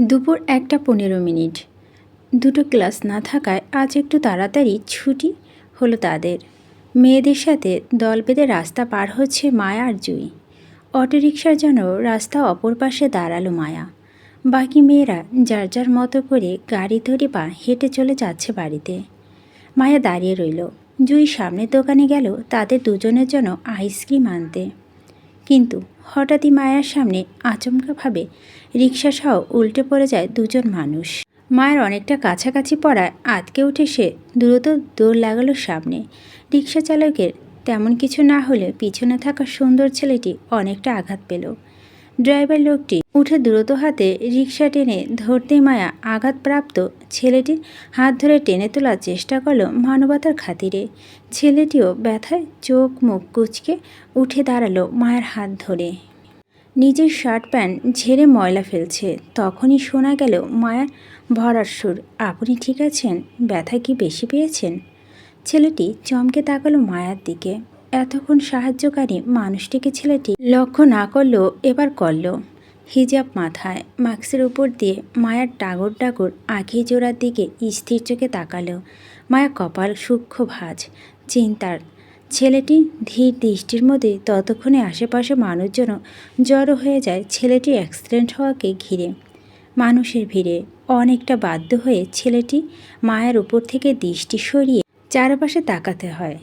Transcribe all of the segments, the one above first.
দুপুর একটা পনেরো মিনিট। দুটো ক্লাস না থাকায় আজ একটু তাড়াতাড়ি ছুটি হলো তাদের। মেয়েদের সাথে দল বেঁধে রাস্তা পার হচ্ছে মায়া আর জুই। অটোরিকশার জন্য রাস্তা অপর পাশে দাঁড়াল মায়া। বাকি মেয়েরা যার যার মতো করে গাড়ি ধরে পা হেঁটে চলে যাচ্ছে বাড়িতে। মায়া দাঁড়িয়ে রইল। জুই সামনের দোকানে গেল, তাদের দুজনের জন্য আইসক্রিম আনতে। কিন্তু হঠাৎই মায়ের সামনে আচমকাভাবে রিক্সাসহ উল্টে পড়ে যায় দুজন মানুষ। মায়ের অনেকটা কাছাকাছি পড়ায় আতকে উঠে সে দ্রুত দৌড় লাগালো সামনে। রিক্সা চালকের তেমন কিছু না হলে পিছনে থাকা সুন্দর ছেলেটি অনেকটা আঘাত পেল। ড্রাইভার লোকটি উঠে দ্রুত হাতে রিক্সা টেনে ধরতে মায়া আঘাতপ্রাপ্ত ছেলেটির হাত ধরে টেনে তোলার চেষ্টা করল মানবতার খাতিরে। ছেলেটিও ব্যথায় চোখ মুখ কুচকে উঠে দাঁড়াল মায়ের হাত ধরে। নিজের শার্ট প্যান্ট ঝেড়ে ময়লা ফেলছে। তখনই শোনা গেল মায়ার ভরার সুর, আপনি ঠিক আছেন? ব্যথা কি বেশি পেয়েছেন? ছেলেটি চমকে তাকালো মায়ার দিকে। এতক্ষণ সাহায্যকারী মানুষটিকে ছেলেটি লক্ষ্য না করলেও এবার করল। হিজাব মাথায় মাস্কের উপর দিয়ে মায়ার ডাগর ডাগর আঁখি জোড়ার দিকে স্থির চোখে তাকালো। মায়া কপাল সূক্ষ্ম ভাজ, চিন্তার। ছেলেটি ধীর দৃষ্টির মধ্যে ততক্ষণে আশেপাশে মানুষজন জড়ো হয়ে যায় ছেলেটি অ্যাক্সিডেন্ট হওয়াকে ঘিরে। মানুষের ভিড়ে অনেকটা বাধ্য হয়ে ছেলেটি মায়ের উপর থেকে দৃষ্টি সরিয়ে চারপাশে তাকাতে হয়।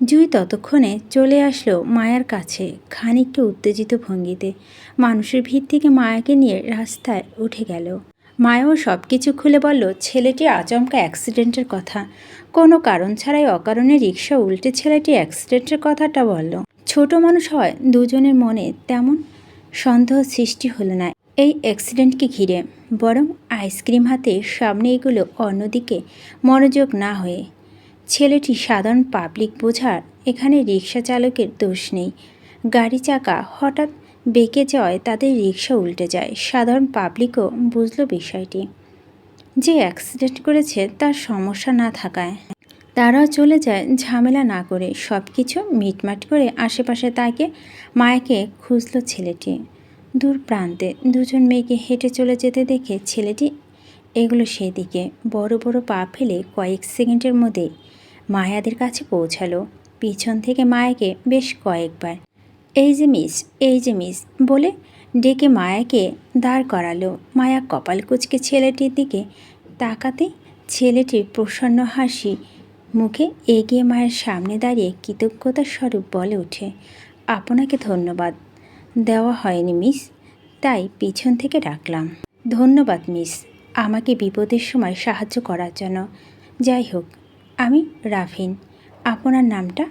জুই ততক্ষণে চলে আসলো মায়ার কাছে, খানিকটা উত্তেজিত ভঙ্গিতে। মানুষের ভিড় থেকে মায়াকে নিয়ে রাস্তায় উঠে গেল। মায়াও সব কিছু খুলে বলল, ছেলেটি আচমকা অ্যাক্সিডেন্টের কথা। কোনো কারণ ছাড়াই অকারণে রিক্সা উল্টে ছেলেটি অ্যাক্সিডেন্টের কথাটা বলল। ছোট মানুষ হয়, দুজনের মনে তেমন সন্দেহ সৃষ্টি হলো না। এই অ্যাক্সিডেন্টকে ঘিরে, বরং আইসক্রিম হাতে সামনে এগুলো অন্যদিকে মনোযোগ না হয়ে ছেলেটি সাধারণ পাবলিক বোঝার, এখানে রিক্সা চালকের দোষ নেই। গাড়ি চাকা হঠাৎ বেঁকে যাওয়ায় তাদের রিক্সা উল্টে যায়। সাধারণ পাবলিকও বুঝলো বিষয়টি। যে অ্যাক্সিডেন্ট করেছে তার সমস্যা না থাকায়। তারাও চলে যায় ঝামেলা না করে। সব কিছু মিটমাট করে আশেপাশে তাকে, মায়াকে খুঁজলো ছেলেটি। দূর প্রান্তে দুজন মেয়েকে হেঁটে চলে যেতে দেখে ছেলেটি এগুলো সেদিকে। বড় বড় পা ফেলে কয়েক সেকেন্ডের মধ্যে মায়াদের কাছে পৌঁছালো। পিছন থেকে মায়াকে বেশ কয়েকবার, এই যে মিস, এই যে মিস, বলে ডেকে মায়াকে দাঁড় করালো। মায়া কপাল কুচকে ছেলেটির দিকে তাকাতে ছেলেটির প্রসন্ন হাসি মুখে এগিয়ে মায়ের সামনে দাঁড়িয়ে কৃতজ্ঞতার স্বরূপ বলে ওঠে, আপনাকে ধন্যবাদ, দেওয়া হয়নি মিস, তাই পিছন থেকে ডাকলাম। ধন্যবাদ মিস, আমাকে বিপদের সময় সাহায্য করার জন্য। যাই হোক আমি রাফিন। আপনার নামটা?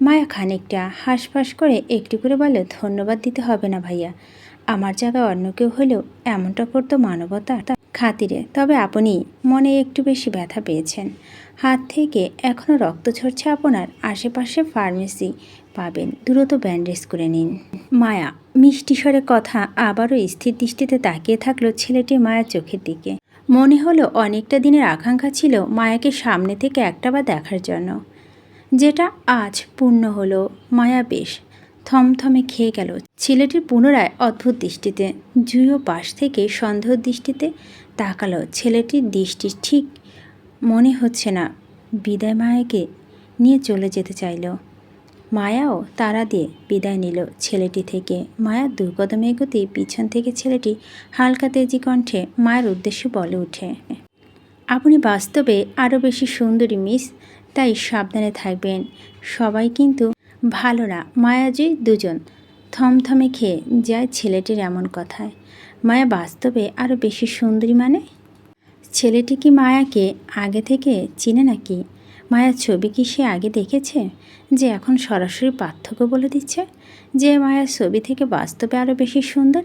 মায়া খানিকটা হাঁসফাঁস করে একটু করে বলে, ধন্যবাদ দিতে হবে না ভাইয়া। আমার জায়গায় অন্য কেউ হলেও এমনটা করতো মানবতা খাতিরে। তবে আপনি মনে একটু বেশি ব্যথা পেয়েছেন। হাত থেকে এখনও রক্ত ঝরছে আপনার আশেপাশে ফার্মেসি পাবেন। দ্রুত ব্যান্ডেজ করে নিন। মায়া মিষ্টি স্বরে কথা আবারও স্থির দৃষ্টিতে তাকিয়ে থাকল ছেলেটি মায়ার চোখের দিকে। মনে হলো অনেকটা দিনের আকাঙ্ক্ষা ছিল মায়াকে সামনে থেকে একটাবার দেখার জন্য। যেটা আজ পূর্ণ হলো, মায়া বেশ থমথমে খেয়ে গেল। ছেলেটির পুনরায় অদ্ভুত দৃষ্টিতে জুয়ো পাশ থেকে সন্দেহ দৃষ্টিতে তাকালো। ছেলেটির দৃষ্টি ঠিক মনে হচ্ছে না, বিদায় মায়াকে নিয়ে চলে যেতে চাইল। মায়াও তারা দিয়ে বিদায় নিল। ছেলেটি থেকে মায়া দুর্গদম এগোতে পিছন থেকে ছেলেটি হালকা তেজি কণ্ঠে মায়ের উদ্দেশ্যে বলে ওঠে, আপনি বাস্তবে আরও বেশি সুন্দরী, মিস। তাই সাবধানে থাকবেন। সবাই কিন্তু ভালো না। মায়াজি দুজন থমথমে খেয়ে যায় ছেলেটির এমন কথায়। মায়া বাস্তবে আরও বেশি সুন্দরী মানে? ছেলেটি কি মায়াকে আগে থেকে চিনে নাকি? মায়ার ছবি কি সে আগে দেখেছে? যে এখন সরাসরি পার্থক্য বলে দিচ্ছে? যে মায়ার ছবি থেকে বাস্তবে আরও বেশি সুন্দর?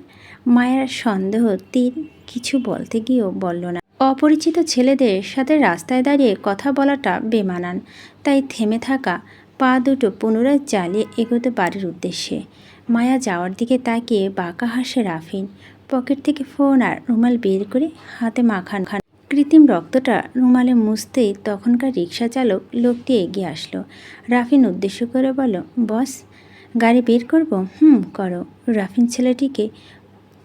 মায়ার সন্দেহ তীর কিছু বলতে গিয়েও বলল না। অপরিচিত ছেলেদের সাথে রাস্তায় দাঁড়িয়ে কথা বলাটা বেমানান। তাই থেমে থাকা, পা দুটো পুনরায় চালিয়ে এগোতে বাড়ির উদ্দেশ্যে। মায়া যাওয়ার দিকে তাকিয়ে বাঁকা হাসে রাফিন। পকেট থেকে ফোন আর রুমাল বের করে হাতে মাখান। খান কৃত্রিম রক্তটা রুমালে মুছতেই তখনকার রিক্সা চালক লোকটি এগিয়ে আসলো। রাফিন উদ্দেশ্য করে বলো বস, গাড়ি বের করব? হুম, করো। রাফিন ছেলেটিকে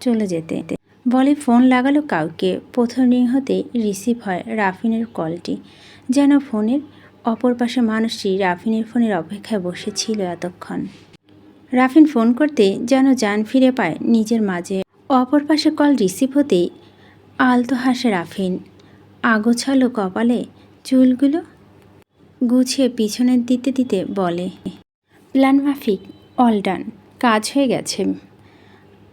চলে যেতে বলে ফোন লাগালো কাউকে। প্রথম রিং হতে রিসিভ হয় রাফিনের কলটি। যেন ফোনের অপর পাশে মানুষটি রাফিনের ফোনের অপেক্ষায় বসেছিল এতক্ষণ। রাফিন ফোন করতে যেন যান ফিরে পায় নিজের মাঝে। অপর পাশে কল রিসিভ হতেই আলতো হাসে রাফিন। আগোছালো কপালে চুলগুলো গুছিয়ে পিছনের দিতে দিতে বলে, প্ল্যান মাফিক, অল ডান, কাজ হয়ে গেছে।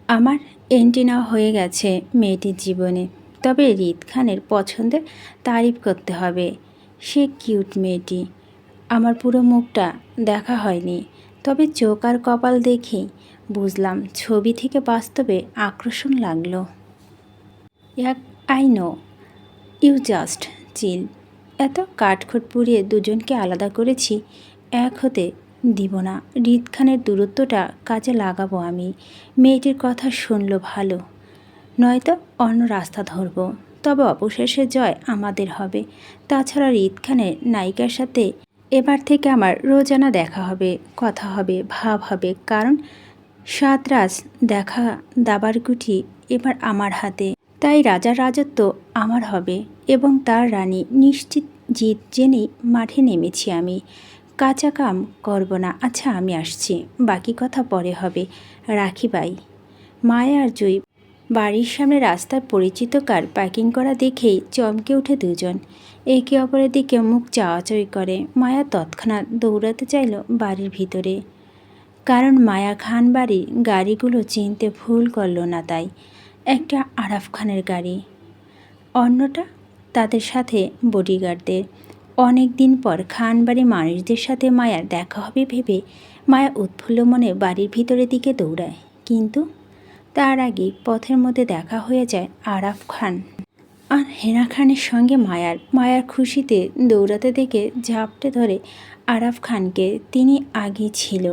আমার এন্ট্রি নেওয়া হয়ে গেছে মেয়েটির জীবনে। তবে রিদ খানের পছন্দের তারিফ করতে হবে। সে কিউট মেয়েটি। আমার পুরো মুখটা দেখা হয়নি। তবে চোখ আর কপাল দেখেই বুঝলাম ছবি থেকে বাস্তবে আকর্ষণ লাগল। এক I know you just chill এত কাঠখোট পুড়িয়ে দুজনকে আলাদা করেছি, এক হতে দিব না। রিদ খানের দূরত্বটা কাজে লাগাবো আমি। মেয়েটির কথা শুনলো ভালো। নয়তো অন্য রাস্তা ধরব। তবে অবশেষে জয় আমাদের হবে। তাছাড়া রিদ খানের নায়িকার সাথে এবার থেকে আমার রোজানা দেখা হবে, কথা হবে, ভাব হবে। কারণ সাত রাজ দেখা দাবার গুটি এবার আমার হাতে। তাই রাজার রাজত্ব আমার হবে এবং তার রানী নিশ্চিত জিত জেনেই মাঠে নেমেছি আমি। কাঁচা কাম করব না। আচ্ছা আমি আসছি। বাকি কথা পরে হবে। রাখি বাই মায়া আর জয়ী বাড়ির সামনে রাস্তায় পরিচিত কার পার্কিং করা দেখেই চমকে উঠে দুজন। একে অপরের দিকে মুখ চাওয়াচাই করে। মায়া তৎক্ষণাৎ দৌড়াতে চাইল বাড়ির ভিতরে। কারণ মায়া খান বাড়ির গাড়িগুলো চিনতে ভুল করল না তাই। একটা আরাফ খানের গাড়ি। অন্যটা তাদের সাথে বডিগার্ডদের অনেক দিন পর খান বাড়ির মানুষদের সাথে মায়ার দেখা হবে ভেবে মায়া উৎফুল্ল মনে বাড়ির ভিতরের দিকে দৌড়ায়। কিন্তু তার আগে পথের মধ্যে দেখা হয়ে যায় আরাফ খান। আর হেনা খানের সঙ্গে মায়ার মায়ার খুশিতে দৌড়াতে দেখে ঝাপটে ধরে আরাফ খানকে তিনি আগে ছিল।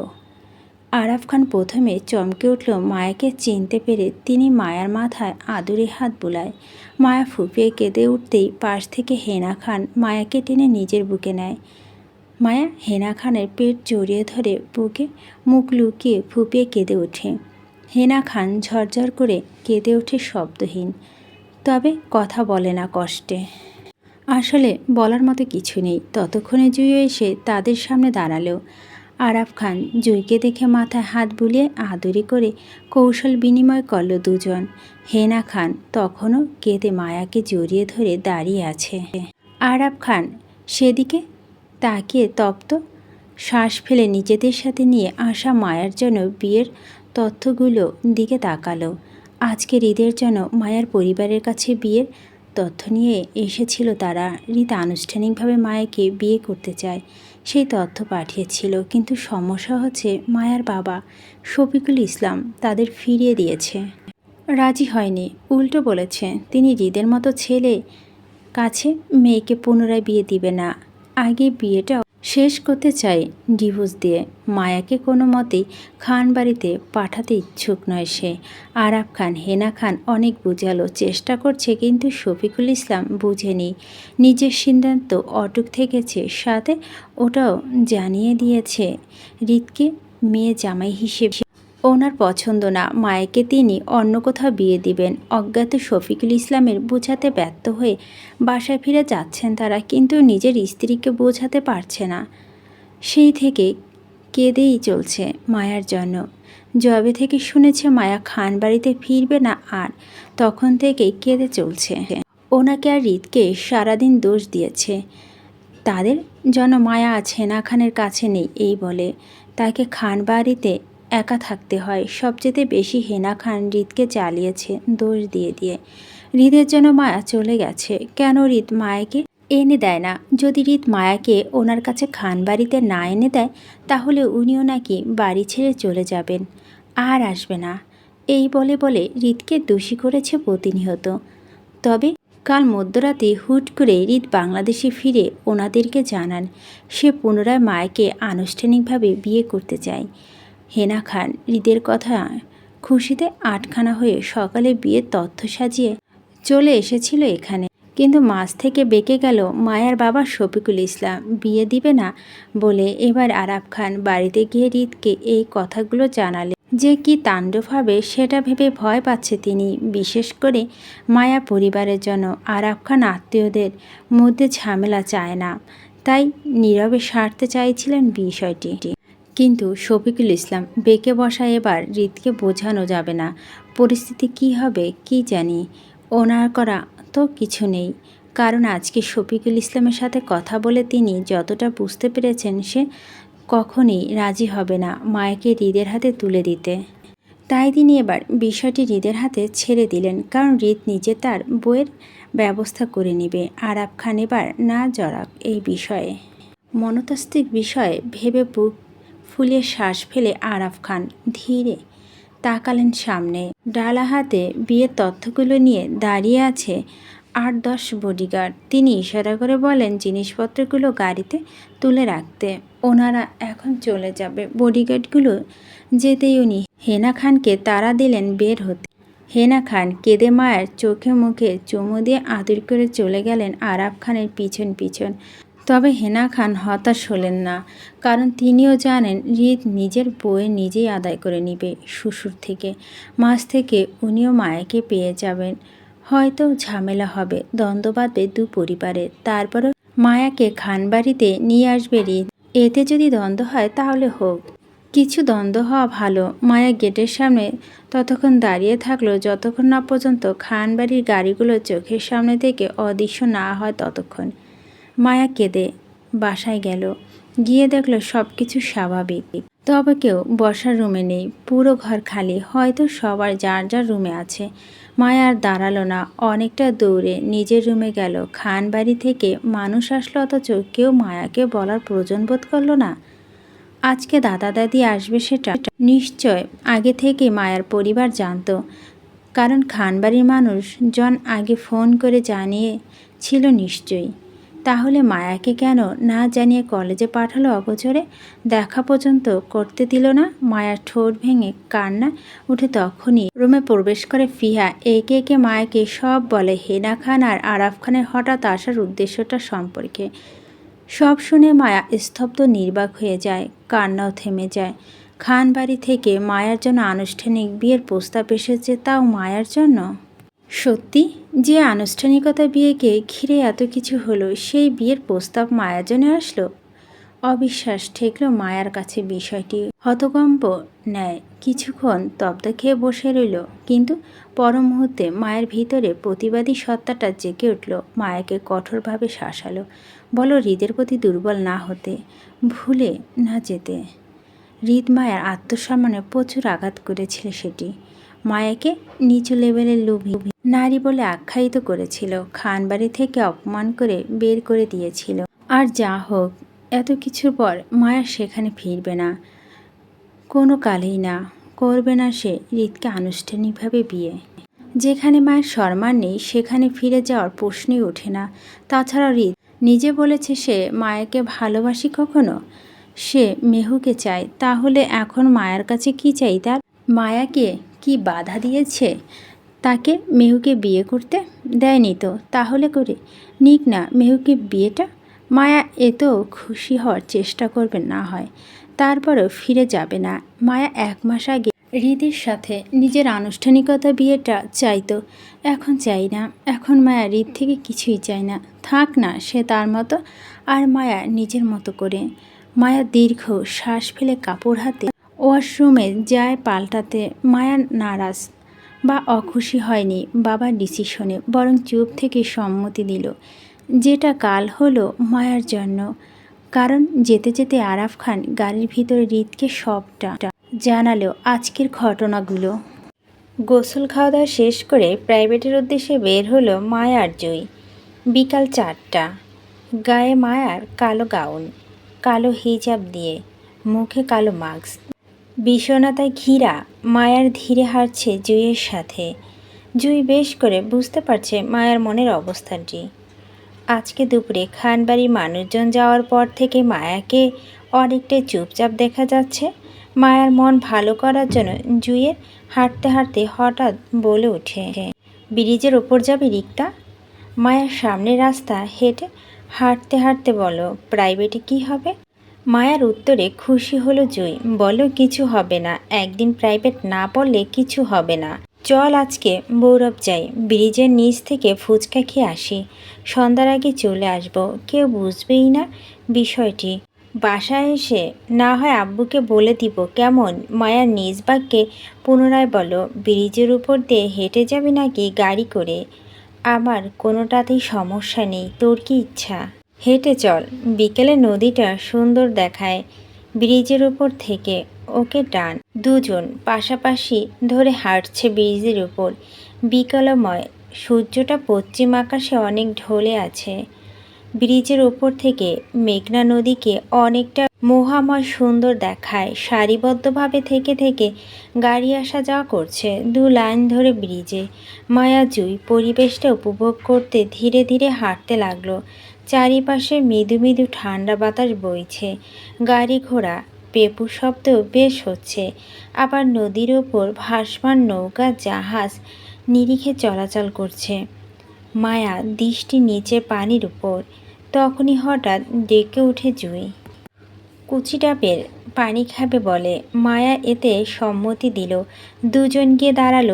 আরাফ খান প্রথমে চমকে উঠল মায়াকে চিনতে পেরে তিনি মায়ার মাথায় আদুরে হাত বুলায়। মায়া ফুপিয়ে কেঁদে উঠতেই পাশ থেকে হেনা খান মায়াকে টেনে নিজের বুকে নেয়। মায়া হেনা খানের পেট জড়িয়ে ধরে বুকে মুখ লুকিয়ে ফুপিয়ে কেঁদে ওঠে। হেনা খান ঝরঝর করে কেঁদে ওঠে শব্দহীন। তবে কথা বলে না কষ্টে। আসলে বলার মতো কিছু নেই। ততক্ষণে জুয়ে এসে তাদের সামনে দাঁড়াল। আরাফ খান, জুইকে দেখে মাথায় হাত বুলিয়ে আদরি করে কৌশল বিনিময় করল দুজন। হেনা খান তখনও কেঁদে মায়াকে জড়িয়ে ধরে দাঁড়িয়ে আছে। আরাফ খান, সেদিকে তাকিয়ে তপ্ত শ্বাস ফেলে নিজেদের সাথে নিয়ে আসা মায়ার জন্য বিয়ের তথ্যগুলো দিকে তাকালো। আজকে হৃদের জন্য মায়ার পরিবারের কাছে বিয়ের তথ্য নিয়ে এসেছিল তারা। হৃদ আনুষ্ঠানিকভাবে মায়াকে বিয়ে করতে চায়। সেই তথ্য পাঠিয়েছিল, কিন্তু সমস্যা হচ্ছে মায়ার বাবা শফিকুল ইসলাম তাদের ফিরিয়ে দিয়েছে। রাজি হয়নি। উল্টো বলেছে, তিনি হৃদের মতো ছেলে, কাছে মেয়েকে পুনরায় বিয়ে দিবে না। আগে বিয়েটা শেষ করতে চায় ডিভোর্স দিয়ে। মায়াকে কোনো মতেই খান বাড়িতে পাঠাতে ইচ্ছুক নয় সে। আরাব খান, হেনা খান অনেক বুঝালো, চেষ্টা করছে কিন্তু শফিকুল ইসলাম বুঝেনি। নিজের সিদ্ধান্ত অটুক থেকেছে, সাথে ওটাও জানিয়ে দিয়েছে। রিতকে মেয়ে জামাই হিসেবে ওনার পছন্দ না, মায়েকে তিনি অন্য কোথাও বিয়ে দিবেন। অজ্ঞাত শফিকুল ইসলামের বোঝাতে ব্যর্থ হয়ে বাসায় ফিরে যাচ্ছেন তারা, কিন্তু নিজের স্ত্রীকে বোঝাতে পারছে না। সেই থেকে কেঁদেই চলছে মায়ার জন্য। জবে থেকে শুনেছে মায়া খান বাড়িতে ফিরবে না আর, তখন থেকেই কেঁদে চলছে। ওনাকে আর রিতকে সারাদিন দোষ দিয়েছে। তাদের জন্য মায়া আছে, না খানের কাছে নেই, এই বলে। তাকে খান বাড়িতে একা থাকতে হয়। সবচেয়ে বেশি হেনা খান হৃদকে চালিয়েছে, দোষ দিয়ে দিয়ে। হৃদের জন্য মায়া চলে গেছে। কেন হৃদ মায়াকে এনে দেয় না? যদি হৃদ মায়াকে ওনার কাছে খান বাড়িতে না এনে দেয়, তাহলে উনিও নাকি বাড়ি ছেড়ে চলে যাবেন। আর আসবে না। এই বলে বলে হৃদকে দোষী করেছে প্রতিনিয়ত। তবে কাল মধ্যরাতে হুট করে হৃদ বাংলাদেশে ফিরে ওনাদেরকে জানান, সে পুনরায় মায়াকে আনুষ্ঠানিকভাবে বিয়ে করতে চায়। হেনা খান হৃদের কথা খুশিতে আটখানা হয়ে সকালে বিয়ের তথ্য সাজিয়ে চলে এসেছিল এখানে। কিন্তু মাছ থেকে বেঁকে গেল মায়ার বাবা শফিকুল ইসলাম। বিয়ে দিবে না বলে এবার আরাফ খান বাড়িতে গিয়ে হৃদকে এই কথাগুলো জানালে। যে কি তাণ্ডব হবে সেটা ভেবে ভয় পাচ্ছে তিনি। বিশেষ করে মায়া পরিবারের জন্য আরাব খান আত্মীয়দের মধ্যে ঝামেলা চায় না। তাই নীরবে সারতে চাইছিলেন বিষয়টি। কিন্তু শফিকুল ইসলাম বেঁকে বসা এবার হৃদকে বোঝানো যাবে না। পরিস্থিতি কি হবে, কি জানি? ওনার করা তো কিছু নেই। কারণ আজকে শফিকুল ইসলামের সাথে কথা বলে তিনি যতটা বুঝতে পেরেছেন সে কখনই রাজি হবে না মায়াকে হৃদের হাতে তুলে দিতে। তাই তিনি এবার বিষয়টি হৃদের হাতে ছেড়ে দিলেন, কারণ হৃদ নিজে তার বইয়ের ব্যবস্থা করে নেবে। আরাব খান এবার না জড়াক এই বিষয়ে। মনতাস্ত্বিক বিষয়ে ভেবে বুক ফুলিয়ে শ্বাস ফেলে আরাফ খান ধীরে তাকালেন সামনে। ডালা হাতে বিয়ের তথ্যগুলো নিয়ে দাঁড়িয়ে আছে আট দশ বডিগার্ড তিনি ইশারা করে বলেন জিনিসপত্রগুলো গাড়িতে তুলে রাখতে। ওনারা এখন চলে যাবে। বডিগার্ডগুলো যেতেই উনি হেনা খানকে তারা দিলেন বের হতে। হেনা খান কেঁদে মায়ের চোখে মুখে চুমু দিয়ে আদর করে চলে গেলেন আরাব খানের পিছন পিছন। তবে হেনা খান হতাশ হলেন না, কারণ তিনিও জানেন হৃদ নিজের বই নিজেই আদায় করে নিবে শ্বশুর থেকে। মাস থেকে উনিও মায়াকে পেয়ে যাবেন। হয়তো ঝামেলা হবে দ্বন্দ্ব বাঁধবে দু পরিবারে তারপরও মায়াকে খানবাড়িতে নিয়ে আসবে হৃদ এতে যদি দ্বন্দ্ব হয় তাহলে হোক। কিছু দ্বন্দ্ব হওয়া ভালো। মায়া গেটের সামনে ততক্ষণ দাঁড়িয়ে থাকল, যতক্ষণ না পর্যন্ত খানবাড়ির গাড়িগুলো চোখের সামনে থেকে অদৃশ্য না হয় ততক্ষণ। মায়া কেঁদে বাসায় গেল। গিয়ে দেখল সব কিছু স্বাভাবিক। তবে কেউ বসার রুমে নেই। পুরো ঘর খালি। হয়তো সবার যার যার রুমে আছে। মায়া আর দাঁড়াল না। অনেকটা দৌড়ে নিজের রুমে গেল। খান বাড়ি থেকে মানুষ আসলো অথচ কেউ মায়াকে বলার প্রয়োজন বোধ করল না। আজকে দাদা দাদি আসবে সেটা নিশ্চয় আগে থেকে মায়ার পরিবার জানতো। কারণ খানবাড়ির মানুষ জন আগে ফোন করে জানিয়ে ছিল নিশ্চয়ই। তাহলে মায়াকে কেন না জানিয়ে কলেজে পাঠালো অগোচরে? দেখা পর্যন্ত করতে দিল না। মায়ার ঠোঁট ভেঙে কান্না উঠে তখনই রুমে প্রবেশ করে ফিহা। একে একে মায়াকে সব বলে। হেনা খান আর আরাফ খানের হঠাৎ আসার উদ্দেশ্যটা সম্পর্কে। সব শুনে মায়া স্তব্ধ, নির্বাক হয়ে যায়, কান্নাও থেমে যায়। খান বাড়ি থেকে মায়ার জন্য আনুষ্ঠানিক বিয়ের প্রস্তাব এসেছে, তাও মায়ার জন্য? সত্যি? যে আনুষ্ঠানিকতা বিয়েকে ঘিরে এত কিছু হলো, সেই বিয়ের প্রস্তাব মায়াজনে আসলো? অবিশ্বাস ঠেকলো মায়ার কাছে বিষয়টি। হতকম্প নেয় কিছুক্ষণ তব্দ খেয়ে বসে রইল, কিন্তু পর মুহূর্তে মায়ের ভিতরে প্রতিবাদী সত্তাটা জেগে উঠল। মায়াকে কঠোরভাবে শাসালো, বলো হৃদের প্রতি দুর্বল না হতে, ভুলে না যেতে। হৃদ মায়ের আত্মসম্মানে প্রচুর আঘাত করেছিল সেটি। মায়াকে নিচু লেভেলের লোভী নারী বলে আখ্যায়িত করেছিল, খানবাড়ি থেকে অপমান করে বের করে দিয়েছিল। আর যা হোক, এত কিছুর পর মায়া সেখানে ফিরবে না। কোনো কালেই না, করবে না সে হৃদকে আনুষ্ঠানিকভাবে বিয়ে। যেখানে মায়ের সম্মান নেই, সেখানে ফিরে যাওয়ার প্রশ্নই ওঠে না। তাছাড়া হৃদ নিজে বলেছে সে মায়াকে ভালোবাসি কখনো? সে মেহুকে চায়, তাহলে এখন মায়ার কাছে কি চাই তার? মায়াকে কি বাধা দিয়েছে? তাকে মেহুকে বিয়ে করতে দেয়নি তো? তাহলে করে? নিক না, মেহুকে বিয়েটা? মায়া এতেও খুশি হওয়ার চেষ্টা করবে না হয়। তারপরেও ফিরে যাবে না। মায়া এক মাস আগে হৃদের সাথে নিজের আনুষ্ঠানিকতা বিয়েটা চাইতো। এখন চাই না। এখন মায়া হৃদ থেকে কিছুই চায় না। থাক না, সে তার মতো। আর মায়া নিজের মতো করে। মায়া দীর্ঘ শ্বাস ফেলে কাপড় হাতে ওয়াশরুমে যায় পাল্টাতে। মায়া নারাজ। বা অখুশি হয়নি বাবার ডিসিশনে বরং চুপ থেকে সম্মতি দিল। যেটা কাল হলো মায়ার জন্য। কারণ যেতে যেতে আরাফ খান গাড়ির ভিতরে হৃদকে সবটা জানালো আজকের ঘটনাগুলো। গোসল খাওয়া দাওয়া শেষ করে প্রাইভেটের উদ্দেশ্যে বের হলো মায়ার জয়ী। বিকাল চারটা। গায়ে মায়ার কালো গাউন, কালো হিজাব দিয়ে, মুখে কালো মাস্ক। বিষণতায় ঘিরা মায়ার ধীরে হাঁটছে জুইয়ের সাথে। জুই বেশ করে বুঝতে পারছে মায়ার মনের অবস্থানটি। আজকে দুপুরে খানবাড়ির মানুষজন যাওয়ার পর থেকে মায়াকে অনেকটাই চুপচাপ দেখা যাচ্ছে। মায়ার মন ভালো করার জন্য জুইয়ের হাঁটতে হাঁটতে হঠাৎ বলে ওঠে, ব্রিজের ওপর যাবে রিক্তা? মায়ার সামনে রাস্তা হেঁটে হাঁটতে হাঁটতে বলো প্রাইভেটে কি হবে? মায়ার উত্তরে খুশি হলো জুই, বলো কিছু হবে না, একদিন প্রাইভেট না পড়লে কিছু হবে না। চল আজকে বৌরব যাই, ব্রিজের নিচ থেকে ফুচকা খেয়ে আসি। সন্ধ্যার আগে চলে আসব, কেউ বুঝবেই না বিষয়টি। বাসায় এসে না হয় আব্বুকে বলে দিব, কেমন? মায়ার নিজ বাক্যে পুনরায় বলো, ব্রিজের উপর দিয়ে হেঁটে যাবি নাকি গাড়ি করে? আমার কোনোটাতেই সমস্যা নেই, তোর কি ইচ্ছা? হেঁটে চল। বিকেলে নদীটা সুন্দর দেখায়। ব্রিজের উপর থেকে ওকে টান। দুজন পাশাপাশি ধরে হাঁটছে ব্রিজের উপর। বিকালময়। সূর্যটা পশ্চিম আকাশে অনেক ঢলে আছে। ব্রিজের ওপর থেকে মেঘনা নদীকে অনেকটা মোহাময় সুন্দর দেখায়। সারিবদ্ধভাবে থেকে থেকে গাড়ি আসা যাওয়া করছে দু লাইন ধরে ব্রিজে। মায়াজুই পরিবেশটা উপভোগ করতে ধীরে ধীরে হাঁটতে লাগল। চারিপাশে মৃদু মৃদু ঠান্ডা বাতাস বইছে। গাড়ি ঘোড়া, পেপু শব্দ বেশ হচ্ছে। আবার নদীর ওপর ভাসমান নৌকা, জাহাজ নিরিখে চলাচল করছে। মায়া, দৃষ্টি নিচে পানির উপর। তখনই হঠাৎ ডেকে উঠে জুই। কুচি ডাবের পানি খাবে বলে মায়া এতে সম্মতি দিল। দুজন গিয়ে দাঁড়াল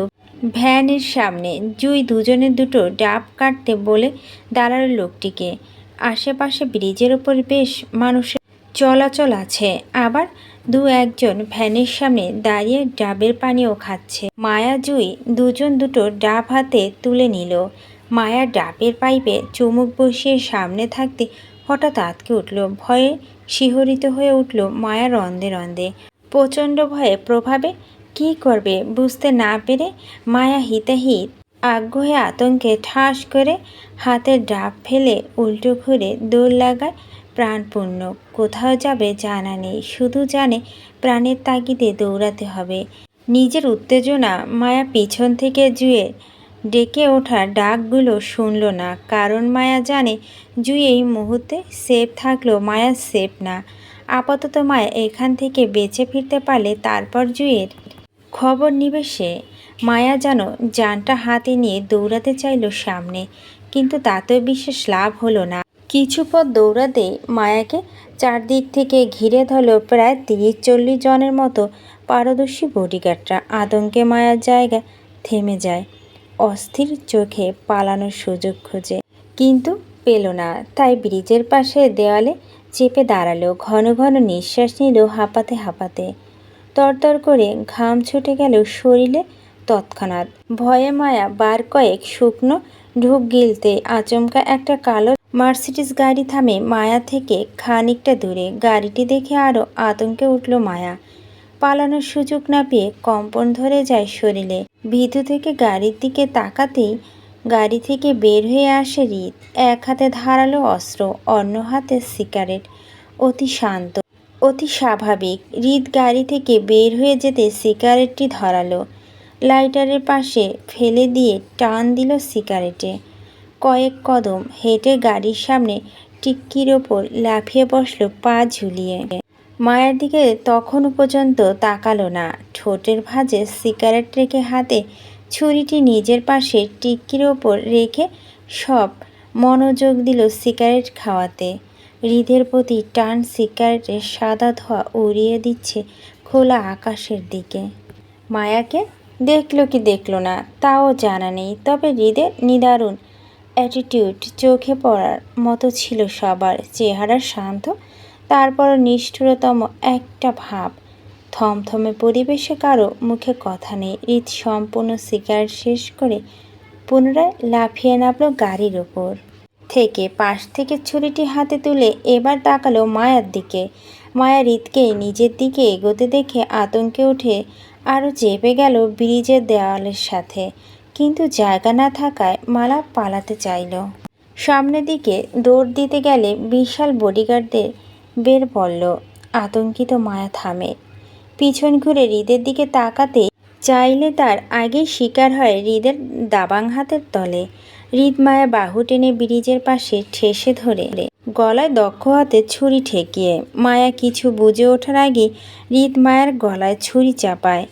ভ্যানের সামনে। জুই দুজনের দুটো ডাব কাটতে বলে দাঁড়াল লোকটিকে। আশেপাশে ব্রিজের ওপর বেশ মানুষের চলাচল আছে। আবার দু একজন ভ্যানের সামনে দাঁড়িয়ে ডাবের পানিও খাচ্ছে। মায়া জুই দুজন দুটো ডাব হাতে তুলে নিল। মায়া ডাবের পাইপে চুমুক বসিয়ে সামনে থাকতে হঠাৎ আতকে উঠল। ভয়ে শিহরিত হয়ে উঠল মায়া রন্দে রন্দে। প্রচণ্ড ভয়ে প্রভাবে কি করবে বুঝতে না পেরে মায়া হিতাহিত আগ্রহে আতঙ্কে ঠাস করে হাতের ডাব ফেলে উল্টো ঘুরে দৌড় লাগায় প্রাণপূর্ণ কোথাও যাবে জানা নেই, শুধু জানে প্রাণের তাগিদে দৌড়াতে হবে। নিজের উত্তেজনা মায়া পিছন থেকে জুয়ে ডেকে ওঠা ডাকগুলো শুনল না, কারণ মায়া জানে জুই এই মুহূর্তে সেফ থাকলেও মায়া সেফ না। আপাতত মায়া এখান থেকে বেঁচে ফিরতে পারলে তারপর জুয়ের খবর নিবে সে। মায়া যেন যানটা হাতে নিয়ে দৌড়াতে চাইল সামনে, কিন্তু তাতেও বিশেষ লাভ হলো না। কিছু পথ দৌড়াতে মায়াকে চারদিক থেকে ঘিরে ধরল প্রায় তিরিশ চল্লিশ জনের মতো পারদর্শী বডিগার্ডরা আতঙ্কে মায়ার জায়গা থেমে যায়, অস্থির চোখে পালানোর সুযোগ খোঁজে, কিন্তু পেল না। তাই ব্রিজের পাশে দেওয়ালে চেপে দাঁড়াল, ঘন ঘন নিঃশ্বাস নিল হাঁপাতে হাঁপাতে। তরতর করে ঘাম ছুটে গেল শরীরে তৎক্ষণাৎ। ভয়ে মায়া বার কয়েক শুকনো ঢুক গিলতে আচমকা একটা কালো মার্সিডিস গাড়ি থামে মায়া থেকে খানিকটা দূরে। গাড়িটি দেখে আরও আতঙ্কে উঠল মায়া। পালানোর সুযোগ না পেয়ে কম্পন ধরে যায় শরীরে। ভিতু থেকে গাড়ির দিকে তাকাতেই গাড়ি থেকে বের হয়ে আসে রিত। এক হাতে ধারালো অস্ত্র, অন্য হাতে সিগারেট। অতি শান্ত। অতি স্বাভাবিক। হৃদ গাড়ি থেকে বের হয়ে যেতে সিগারেটটি ধরালো। লাইটারের পাশে ফেলে দিয়ে টান দিল সিগারেটে। কয়েক কদম হেঁটে গাড়ির সামনে টিক্কির ওপর লাফিয়ে বসল পা ঝুলিয়ে। মায়ের দিকে তখনও পর্যন্ত তাকালো না। ঠোঁটের ভাঁজে সিগারেট রেখে হাতে ছুরিটি নিজের পাশে টিক্কির ওপর রেখে সব মনোযোগ দিল সিগারেট খাওয়াতে। হৃদের প্রতি টান সিগারেটের সাদা ধোয়া উড়িয়ে দিচ্ছে খোলা আকাশের দিকে। মায়াকে দেখল কি দেখল না, তাও জানা নেই। তবে হৃদের নিদারুণ অ্যাটিটিউড চোখে পড়ার মতো ছিল সবার। চেহারা শান্ত, তারপর নিষ্ঠুরতম একটা ভাব। থমথমে পরিবেশে কারও মুখে কথা নেই। ঈদ সম্পূর্ণ সিগারেট শেষ করে পুনরায় লাফিয়ে নামল গাড়ির ওপর। থেকে পাশ থেকে ছুরিটি হাতে তুলে এবার তাকালো মায়ার দিকে। মায়া রিতকে নিজের দিকে এগোতে দেখে আতঙ্কে উঠে আরও চেপে গেল ব্রিজের দেওয়ালের সাথে। কিন্তু জায়গা না থাকায় মালা পালাতে চাইল। সামনের দিকে দৌড় দিতে গেলে বিশাল বডিগার্ডদের বের পড়ল। আতঙ্কিত মায়া থামে। পিছন ঘুরে হৃদের দিকে তাকাতে চাইলে তার আগেই শিকার হয় হৃদের দাবাং হাতের তলে। হৃদ মায়া বাহু টেনে ব্রিজের পাশে ঠেসে ধরে। গলায় দক্ষ হাতে ছুরি ঠেকিয়ে। মায়া কিছু বুঝে ওঠার আগে হৃদ মায়ার গলায় ছুরি চাপায়।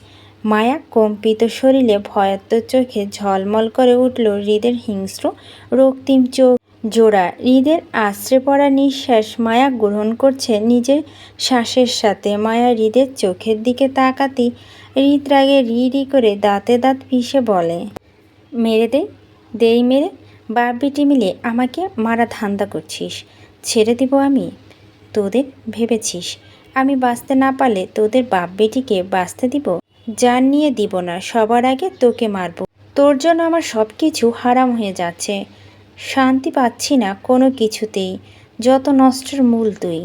মায়া কম্পিত শরীরে ভয়াত্ম চোখে ঝলমল করে উঠল হৃদের হিংস্র রক্তিম চোখ জোড়া। হৃদের আশ্রে পড়া নিঃশ্বাস মায়া গ্রহণ করছে নিজের শ্বাসের সাথে। মায়া হৃদের চোখের দিকে তাকাতি হৃদ রাগে রি রি করে দাঁতে দাঁত পিষে বলে, মেরে দে। দেই মেরে বাপ বেটি মিলে আমাকে মারা ধান্দা করছিস। ছেড়ে দিব আমি? তোদের ভেবেছিস। আমি বাঁচতে না পারলে তোদের বাপ বেটিকে বাঁচতে দিব? জান নিয়ে দিব না, সবার আগে তোকে মারব। তোর জন্য আমার সব কিছু হারাম হয়ে যাচ্ছে। শান্তি পাচ্ছি না কোনো কিছুতেই। যত নষ্টের মূল তুই।